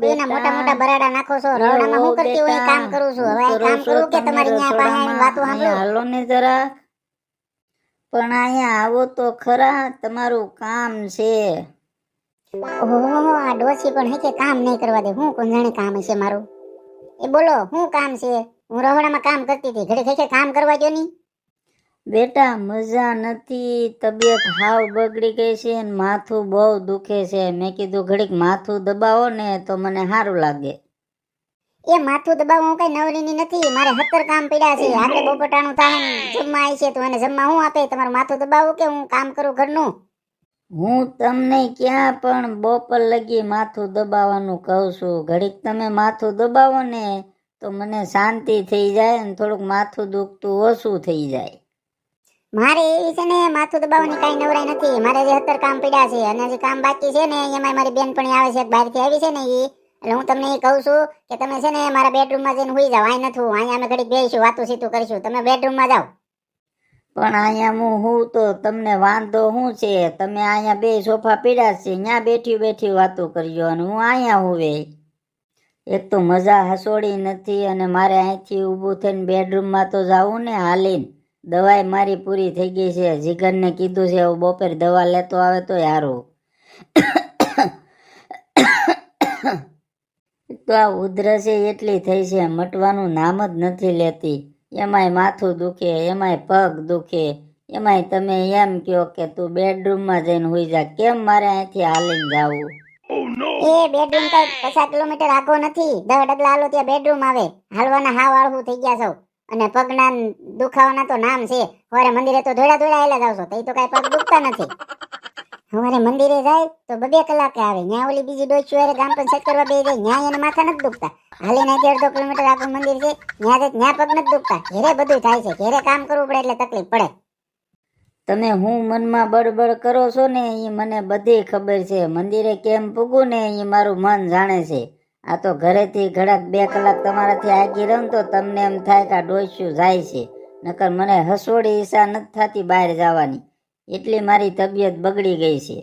કોઈના મોટા મોટા બરાડા નાખો છો રવડામાં હું કરતી હોય કામ કરું છું. હવે કામ કરું કે તમારી ન્યા પાસે વાતો સાંભળો? હાલો ને જરા. પણ અહીંયા આવો તો ખરા તમારું કામ છે. ઓહો આ ડોસી પણ હે કે કામ નહીં કરવા દે. હું કોણ જાણે કામ છે મારું? એ બોલો હું કામ છે? હું રહોડામાં કામ કરતી હતી. ઘડી ઘડી કામ કરવા ગયો નહીં? બેટા મજા નથી. તબિયત હાવ બગડી ગઈ છે ને માથું બહુ દુખે છે. મેં કીધું ઘડીક માથું દબાવો ને તો મને સારું લાગે. એ માથું દબાવવું હું કઈ નવરીની નથી. મારે હતર કામ પડ્યા છે. આપણે બપોટાણું થાય જમવા આવી છે તો એને જમવા હું આપે? તમારું માથું દબાવું કે હું કામ કરું ઘરનું? હું તમને ક્યાં પણ બપોર લગી માથું દબાવવાનું કહું છું. ઘડીક તમે માથું દબાવો ને તો મને શાંતિ થઈ જાય અને થોડુંક માથું દુખતું ઓછું થઈ જાય. મારે એવી છે ને, માથું દબાવવાની કાંઈ નવરાઈ નથી. મારે જે હતર કામ પડ્યા છે, અને જે કામ બાકી છે ને એમાં મારી બેનપણી આવે છે બહારથી આવી છે ને એ એટલે હું તમને એ કહું છું કે તમે છે ને, મારા બેડરૂમમાં જઈને હોઈ જાઓ. અહીં નથી અહીંયા અમે ઘડીક બેસીશું વાતું સીતું કરીશું. તમે બેડરૂમમાં જાઓ. પણ અહીંયા હું હું તો તમને વાંધો શું છે? તમે અહીંયા બે સોફા પીડ્યા છે ત્યાં બેઠી બેઠી વાતો કરજો અને હું અહીંયા હોવે એક તો મજા હસોડી નથી અને મારે અહીંથી ઊભું થઈને બેડરૂમમાં તો જાવું ને હાલીને. દવાઈ મારી પૂરી થઈ ગઈ છે. જીગરને કીધું છે, હું બપોરે દવા લેતો આવે તો સારું તો આ ઉધરસે એટલી થઈ છે, મટવાનું નામ જ નથી લેતી. એમાંય માથું દુખે, એમાંય પગ દુખે. એમાંય તમે એમ કહો કે તું બેડરૂમમાં જઈને હોઈ જા. કેમ મારે અહીંથી હાલીને જાવું? એ બેડરૂમ તો પચાસ કિલોમીટર આગો નથી. દસ ડગલા હાલો ત્યાં બેડરૂમ આવે. હાલવાના હાવ આળહું થઈ ગયા છો અને પગના દુખાવાના તો નામ છે. સવારે મંદિરે તો ધોળા ધોળા આવેલા જાવ તો એ તો કઈ પગ દુખતા નથી. સવારે મંદિરે જાય તો બબે કલાકે આવે, ન્યા ઓલી બીજી ડોચી વારે ગામ પંચાયત કરવા બે જાય, ન્યા એને માથા નથી દુખતા. હાલીને અહીંથી અડધો કિલોમીટર આખું મંદિર છે, ન્યા જાય, ન્યા પગ નથી દુખતા. ઘેરે બધું થાય છે, ઘેરે કામ કરવું પડે એટલે તકલીફ પડે. તમે હું મનમાં બડબડ કરો છો ને એ મને બધી ખબર છે. મંદિરે કેમ પૂગું ને એ મારું મન જાણે છે. આ તો ઘરેથી ઘડાક બે કલાક તમારાથી આગી રહું તો તમને એમ થાય કે આ ડોસ્યું જાય છે. નકર મને હસોડી ઈચ્છા નથી થતી બહાર જવાની. એટલી મારી તબિયત બગડી ગઈ છે.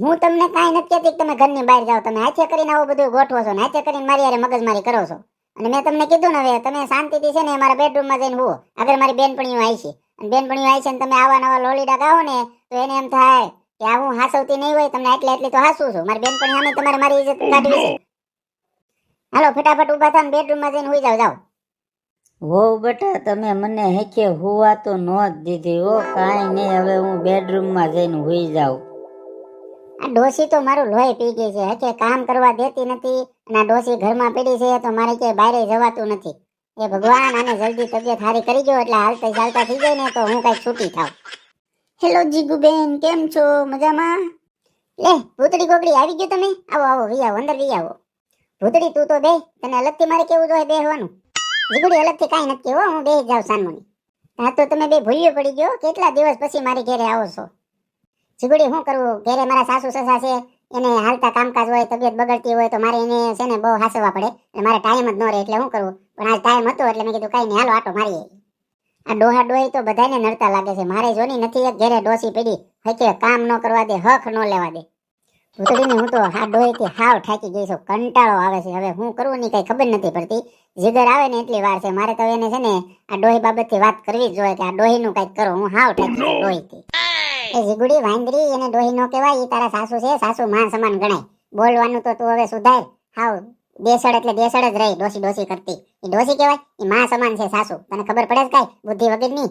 હું તમને કાંઈ નથી કહેતી કે તમે ઘરની બહાર જાઓ. તમે હાથે કરીને આવું બધું ગોઠવો છો ને હાથે કરીને મારી યારે મગજમારી કરો છો. અને મેં તમને કીધું ને હવે, તમે શાંતિથી છે ને મારા બેડરૂમમાં જઈને હુવો આગળ મારી બેનપણીઓ આવી છે. અને બેનપણીઓ આવી છે ને તમે આવા નવા લોલીડા ગાઓ ને, તો એને એમ થાય કે હું હાસવતી નહીં હોય, તમને એટલે એટલી તો હાસું છું. મારી બેનપણી સામે તમારે મારી ઇજ્જત કાઢવી છે. હાલો ફટાફટ ઊભા થાને બેડરૂમમાં જઈને હોઈ જાવ જાઓ. હો બેટા તમે મને હેખે હુવા તો ન જ દીધી હો કાંઈ નહીં હવે હું બેડરૂમમાં જઈને હુઈ જાઉં. આ ડોસી તો મારું લોહી પી ગઈ છે હેખે કામ કરવા દેતી નથી અને આ ડોસી ઘરમાં પડી છે તો મારે ક્યાંય બહાર જવાતું નથી. એ ભગવાન આને જલ્દી તબિયત સારી કરી ગયો એટલે હાલતા ચાલતા થઈ જાય ને તો હું કઈ છૂટી થાવ હેલો જીગુબેન કેમ છો? મજામાં? લે ભૂતડી ગોગડી આવી ગયો તમે? આવો આવો વી આવો અંદર વી આવો. ભૂતડી તું તો બે તને અલગથી મારે કેવું જોઈએ બેહવાનું? જીગડી, અલગથી કાંઈ નથી હો. હું બે જાઉં સાનમુની હા, તો તમે બે ભૂલ્યું પડી ગયો. કેટલા દિવસ પછી મારી ઘરે આવો છો? જીગડી શું કરવું? ઘેરે મારા સાસુ, સસા છે. એને હાલતા કામકાજ હોય, તબિયત બગડતી હોય, તો મારે એને છે ને બહુ હાસવા પડે. એટલે મારે ટાઈમ જ ન રહે, એટલે શું કરવું? પણ આજ ટાઈમ હતો, એટલે મેં કીધું, કઈ નહીં, હાલો, આટો મારીએ. આ ડોહા ડોહી તો બધાને નડતા લાગે છે. મારે જોની નથી એક ઘેરે ડોસી પડી. હકે કામ ન કરવા દે, હક ન લેવા દે. ભૂતડીને હું તો ડોહીથી હાવ ઠાકી ગઈ છું. કંટાળો આવે છે. હવે હું કરવું ની કઈ ખબર નથી પડતી. જીગર આવે ને એટલી વાર છે. મારે તો એને છે ને આ ડોહી બાબતથી વાત કરવી જ જોઈએ કે આ ડોહીનું કંઈક કરો. હું હાવ ઠાકી છું ડોહીથી એ જીગુડી વાંદરી એને ડોહી નો કહેવાય એ તારા સાસુ છે. સાસુ માં સમાન ગણાય. બોલવાનું તો તું હવે સુધાર. હાવ દેસડ એટલે દેસડ જ રહી ડોસી ડોસી કરતી. એ ડોસી કહેવાય એ માં સમાન છે સાસુ. તને ખબર પડે જ કાંઈ? બુદ્ધિ વગરની?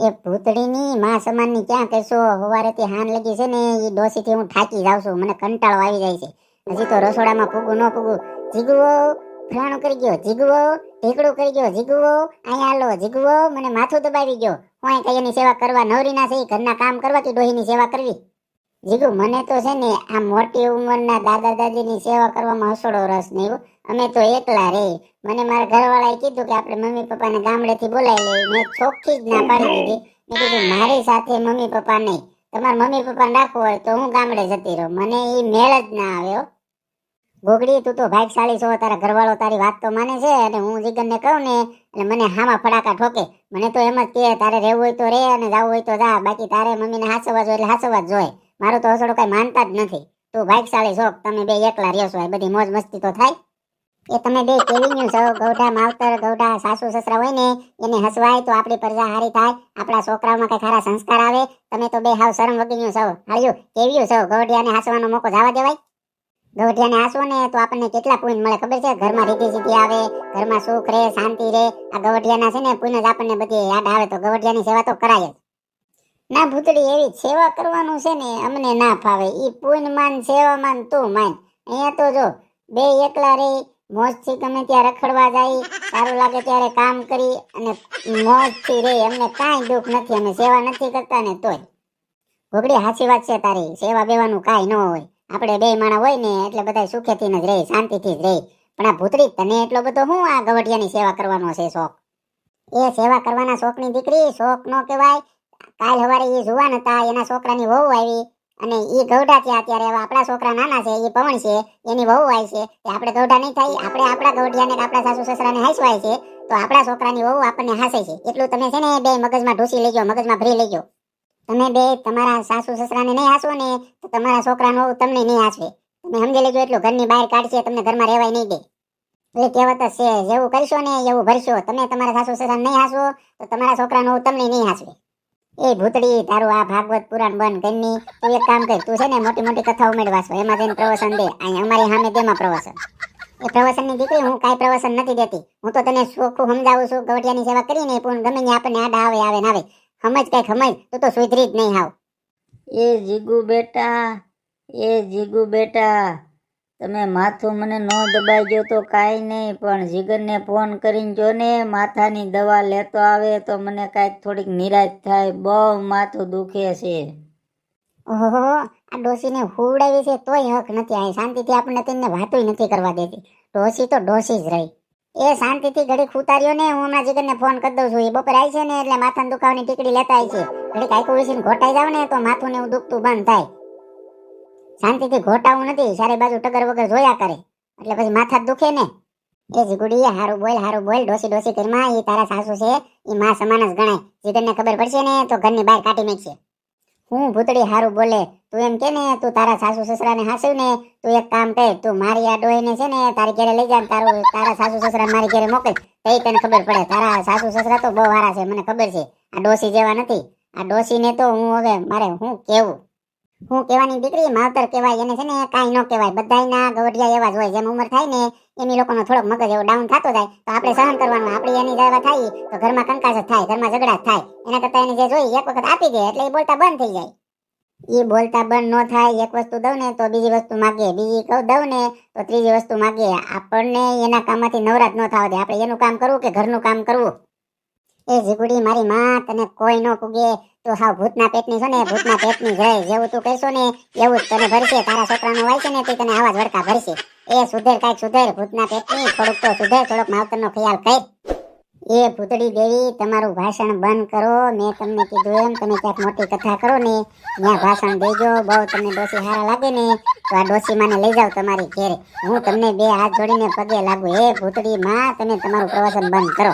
એ ભૂતડીની માં સમાનની ક્યાં કહેશો હવારેથી હાન લગી છે ને એ ડોસીથી હું થાકી જાઉં છું. મને કંટાળો આવી જાય છે. હજી તો રસોડામાં પૂગું ન પૂગું જીગવો, ફલાણું કરી ગયો. જીગવો, ઢીકડું કરી ગયો. જીગવો અહીંયા લો જીગવો, મને માથું દબાવી ગયો. હું કઈ એની સેવા કરવા નવરી ના છે. ઘરના કામ કરવાથી ડોહીની સેવા કરવી. જીગુ મને તો છે ને આ મોટી ઉંમરના દાદા દાદીની સેવા કરવામાં હસોડો રસ નહીં. અમે તો એકલા રે. મને મારા ઘરવાળાએ કીધું કે આપણે મમ્મી પપ્પાને ગામડેથી બોલાવી લઈએ મેં ચોખ્ખી જ ના પાડી દીધી. મેં કીધું, મારી સાથે મમ્મી પપ્પા નહીં. તમારા મમ્મી પપ્પાને રાખવું હોય તો હું ગામડે જતી રહું. મને એ મેળ જ ના આવ્યો ગોગડી, તું તો ભાગશાળી છો. તારા ઘરવાળો તારી વાત તો માને છે અને હું જીગનને કહું ને, એટલે મને હામાં ફડાકા ઠોકે. મને તો એમ જ કે, તારે રહેવું હોય તો રે અને જવું હોય તો જા. બાકી તારે મમ્મીને હાસવા જોઈએ એટલે હાસવા જ જોઈએ. મારું તો હસડું કઈ માનતા જ નથી. તું ભાગશાળી શોખ તમે બે એકલા રહ્યો છો બધી મોજ મસ્તી તો થાય. એ તમે બે કેવી છો? ગૌઢા માવતર, ગૌઢા સાસુ સસરા હોય ને, એને હસવાય તો આપણી પ્રજા હારી થાય. આપણા છોકરાઓમાં કઈ ખરા સંસ્કાર આવે? તમે તો બે હાવ શરમ વગીન્યું છો. હાલ્યું, કેવ્યું છો? ગૌઢિયાને હાસવાનો મોકો જવા દેવાય? ગૌઢિયાને હાસવો ને તો આપણને કેટલા પુણ્ય મળે ખબર છે? ઘરમાં રીતિ સીધી આવે, ઘરમાં સુખ રહે, શાંતિ રહે. આ ગૌઢિયાના છે ને, પુણ્ય આપણને બધી યાદ આવે, તો ગૌઢિયાની સેવા તો કરાય જ. ના ભૂતળી, એવી સેવા કરવાનું છે ને, અમને ના ફાવે. ઈ પૂન માન સેવા માન તું માન. અહીંયા તો જો, બે એકલા રહી મોજથી ગમે ત્યાં રખડવા જાય, સારું લાગે ત્યારે કામ કરી અને મોજથી રે, અમને કાંઈ દુઃખ નથી, અમે સેવા નથી કરતા ને તોય. ઘોગડી હાચી વાત છે તારી. સેવા બેવાનું કાંઈ ન હોય. આપણે બે માણા હોય ને, એટલે બધા સુખેથી જ રહે, શાંતિથી જ રહે. પણ આ ભૂતરી તને એટલો બધો હું આ ગવટિયાની સેવા કરવાનો છે શોખ? એ સેવા કરવાના શોખની દીકરી, શોખ નો કહેવાય કાલ સવારે એ જુવાન હતા, એના છોકરાની વહુ આવી અને એ ગૌડા છે અત્યારે. આપણા છોકરા નાના છે એ પવન છે, એની વહુ આવી છે. તે આપણે ગૌડા નહીં થાય, આપણે આપણા ગૌડિયાને આપણા સાસુ સસરાને હાંસવાય છે, તો આપણા છોકરાની વહુ આપણને હાસે છે. એટલું તમે છે ને બે મગજમાં ઢૂસી લેજો, મગજમાં ભરી લેજો. તમે બે તમારા સાસુ સસરાને નહીં હાસો ને, તો તમારા છોકરાનો વહુ તમને નહીં હાંસવે. તમે સમજી લેજો, એટલું ઘરની બહાર કાઢશે, તમને ઘરમાં રહેવાય નહીં દે. એટલે કહેવત છે, જેવું કરશો ને એવું ભરશો. તમે તમારા સાસુ સસરાને નહીં હાંસવો, તો તમારા છોકરાનો તમને નહીં હાંસવે. એ ભૂતડી, તારું આ ભાગવત પુરાણ બંધ ઘરની તું એક કામ કર, તું છે ને મોટી મોટી કથા ઉમેરવા વાંચો એમાં જઈને પ્રવચન દે. અહીંયા અમારી સામે દેમાં પ્રવચન એ પ્રવચનની દીકરી હું કાંઈ પ્રવચન નથી દેતી. હું તો તને ચોખ્ખું સમજાવું છું ગવટિયાની સેવા કરીને પણ ગમે ત્યાં આપણને આડા આવે આવે ને આવે. સમજ કઈ સમજ તું તો સુધરી જ નહીં આવ એ જીગુ બેટા, એ જીગુ બેટા. તમે માથું મને ન દબાઈ ગયો તો કાંઈ નહીં, પણ જીગરને ફોન કરીને જો ને માથાની દવા લેતો આવે તો મને કાંઈક થોડીક નિરાશ થાય, બહુ માથું દુખે છે. ઓહો, આ ડોસીને હુવડાવી છે તોય હક નથી આવી શાંતિથી આપણને તેમને વાતોય નથી કરવા દેતી. ડોસી તો ડોસી જ રહી. એ શાંતિથી ઘડી ખૂતાર્યો ને, હું હમણાં જીગરને ફોન કરી દઉં છું. એ બપોર આવી છે ને, એટલે માથાની દુખાવાની ટીકડી લેતા આવી છે. ઘડી કાંઈક વિશે ઘોટાઈ જાવ ને તો માથું ને એવું દુખતું બંધ થાય. શાંતિથી ઘોટાવું નથી સારી બાજુ ટગર વગર જોયા કરે. એટલે પછી માથા દુખે ને. એ જીગુડી હારું બોલ હારું બોલ, ડોસી ડોસી કરીમાં એ તારા સાસુ છે એ માં સમાન જ ગણાય. જીગરને ખબર પડશે ને, તો ઘરની બહાર કાઢી નાખશે. હું ભૂતડી હારું બોલે, તું એમ કે ને, તું તારા સાસુ સસરાને હાસ્યું ને, તું એક કામ કર, તું મારી આ ડોહીને છે ને, તારી ઘેરે લઈ જા તારું, તારા સાસુ સસરા મારી ઘેરે મોકલ. તો તને ખબર પડે, તારા સાસુ સસરા તો બહુ સારા છે, મને ખબર છે. આ ડોસી જેવા નથી. આ ડોસીને તો હું હવે, મારે હું કેવું? હું કહેવાની દીકરી માવતર કહેવાય એને છે ને કાંઈ ન કહેવાય. બધાયના ગવડિયા એવા જ હોય. જેમ ઉંમર થાય ને એની લોકોનો થોડોક મગજ એવો ડાઉન થતો જાય તો આપણે સહન કરવાનું. આપણે એની જેવા થાય તો ઘરમાં કંકાસ જ થાય ઘરમાં ઝઘડા જ થાય. એના કરતાં એને જે જોઈ એક વખત આપી દે એટલે એ બોલતા બંધ થઈ જાય. એ બોલતા બંધ ન થાય એક વસ્તુ દઉં ને તો બીજી વસ્તુ માગે. બીજી કહું દઉં ને તો ત્રીજી વસ્તુ માગે. આપણને એના કામમાંથી નવરાત ન થવા દે. આપણે એનું કામ કરવું કે ઘરનું કામ કરવું? એ જીગુડી મારી માં તને કોઈ ન પૂગે. તો હા ભૂતના પેટની છે ને, ભૂતના પેટની જય, જેવું તું કહેશો ને, એવું જ તને ભરશે, તારા છોકરાનો વાય છે ને તે તને આવા જ વડકા ભરશે. એ સુધેર કાંઈક સુધેર, ભૂતના પેટની, થોડુંક તો સુધેર, થોડોક માવતરનો ખ્યાલ કર. એ ભૂતડી દેવી, તમારું ભાષણ બંધ કરો, મેં તમને કીધું એમ, તમે ક્યાંક મોટી કથા કરો ને, ત્યાં ભાષણ દેજો, બહુ તમને ડોસી હારા લાગે ને, તો આ ડોસી માને લઈ જાઓ તમારી ઘેરે. હું તમને બે હાથ જોડીને પગે લાગુ. એ ભૂતડી માં, તમે તમારું પ્રવચન બંધ કરો.